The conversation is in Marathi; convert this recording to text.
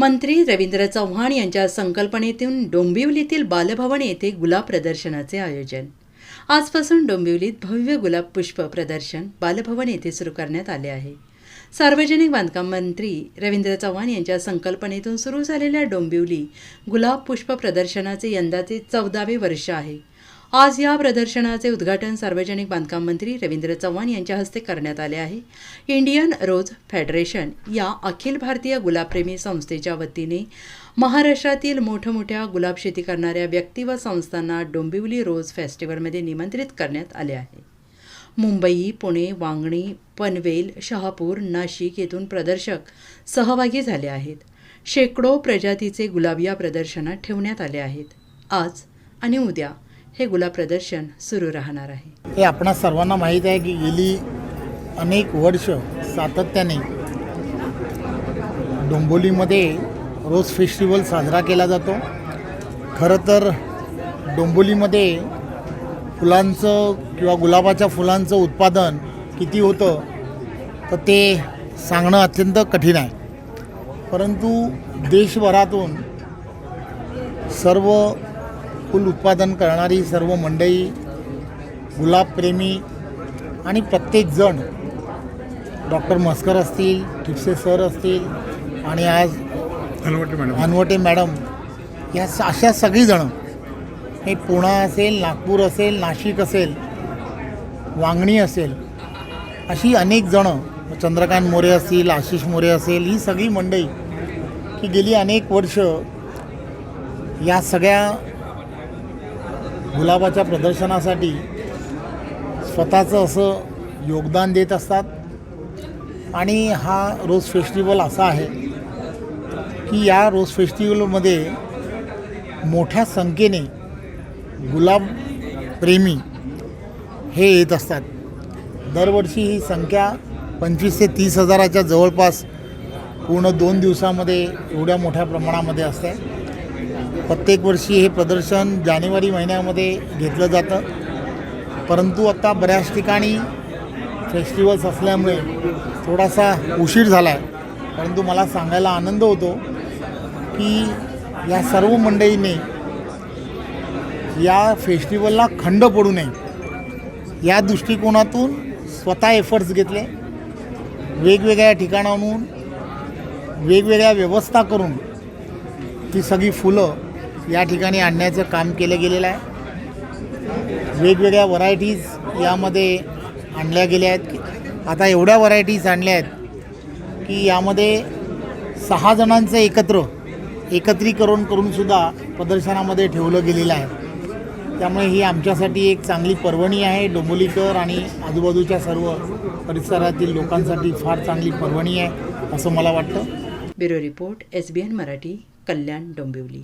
मंत्री रवींद्र चव्हाण यांच्या संकल्पनेतून डोंबिवलीतील बालभवन येथे गुलाब प्रदर्शनाचे आयोजन. आजपासून डोंबिवलीत भव्य गुलाब पुष्प प्रदर्शन बालभवन येथे सुरू करण्यात आले आहे. सार्वजनिक बांधकाम मंत्री रवींद्र चव्हाण यांच्या संकल्पनेतून सुरू झालेल्या डोंबिवली गुलाब पुष्प प्रदर्शनाचे यंदाचे चौदावे वर्ष आहे. आज या प्रदर्शनाचे उद्घाटन सार्वजनिक बांधकाम मंत्री रवींद्र चव्हाण यांच्या हस्ते करण्यात आले आहे. इंडियन रोज फेडरेशन या अखिल भारतीय गुलाबप्रेमी संस्थेच्या वतीने महाराष्ट्रातील मोठमोठ्या गुलाब शेती करणाऱ्या व्यक्ती व संस्थांना डोंबिवली रोज फेस्टिवलमध्ये निमंत्रित करण्यात आले आहे. मुंबई पुणे वांगणी पनवेल शहापूर नाशिक येथून प्रदर्शक सहभागी झाले आहेत. शेकडो प्रजातीचे गुलाब या प्रदर्शनात ठेवण्यात आले आहेत. आज आणि उद्या हे गुलाब प्रदर्शन सुरू राहणार आहे. हे आपणा सर्वांना माहीत आहे की गेली अनेक वर्ष सातत्याने डोंबोलीमध्ये रोज फेस्टिवल साजरा केला जातो. खरं तर डोंबोलीमध्ये फुलांचं किंवा गुलाबाच्या फुलांचं उत्पादन किती होतं तर ते सांगणं अत्यंत कठीण आहे. परंतु देशभरातून सर्व फुल उत्पादन करणारी सर्व मंडळी गुलाबप्रेमी आणि प्रत्येकजण डॉक्टर मस्कर असतील ठिपसे सर असतील आणि आज हलवटे मॅडम. अनवटे मॅडम या अशा सगळीजणं हे पुणा असेल नागपूर असेल नाशिक असेल वांगणी असेल अशी अनेक जणं चंद्रकांत मोरे असतील आशिष मोरे असेल ही सगळी मंडळी की गेली अनेक वर्ष या सगळ्या गुलाबाच्या प्रदर्शनासाठी स्वतःचं असं योगदान देत असतात. आणि हा रोज फेस्टिवल असा आहे की या रोज फेस्टिवलमध्ये मोठ्या संख्येने गुलाब प्रेमी हे येत असतात. दरवर्षी ही संख्या पंचवीस ते तीस हजाराच्या जवळपास पूर्ण दोन दिवसामध्ये एवढ्या मोठ्या प्रमाणामध्ये असते. प्रत्येक वर्षी हे प्रदर्शन जानेवारी महिन्यामध्ये घेतलं जातं. परंतु आत्ता बऱ्याच ठिकाणी फेस्टिवल्स असल्यामुळे थोडासा उशीर झाला आहे परंतु मला सांगायला आनंद होतो की या सर्व मंडळीने या फेस्टिवलला खंड पडू नये. या दृष्टिकोनातून स्वतः एफर्ट्स घेतले. वेगवेगळ्या ठिकाणाहून वेगवेगळ्या व्यवस्था करून ती सगळी फुलं या ठिकाणी आणण्याचं काम केलं गेलेलं आहे. वेगवेगळ्या व्हरायटीज यामध्ये आणल्या गेल्या आहेत. आता एवढ्या व्हरायटीज आणल्या आहेत की यामध्ये सहा जणांचं एकत्र एकत्रीकरण करूनसुद्धा प्रदर्शनामध्ये ठेवलं गेलेलं आहे. त्यामुळे ही आमच्यासाठी एक चांगली पर्वणी आहे. डोंबोलीकर आणि आजूबाजूच्या सर्व परिसरातील लोकांसाठी फार चांगली पर्वणी आहे असं मला वाटतं. Bureau report S B N Marathi. Kalyan Dombivli.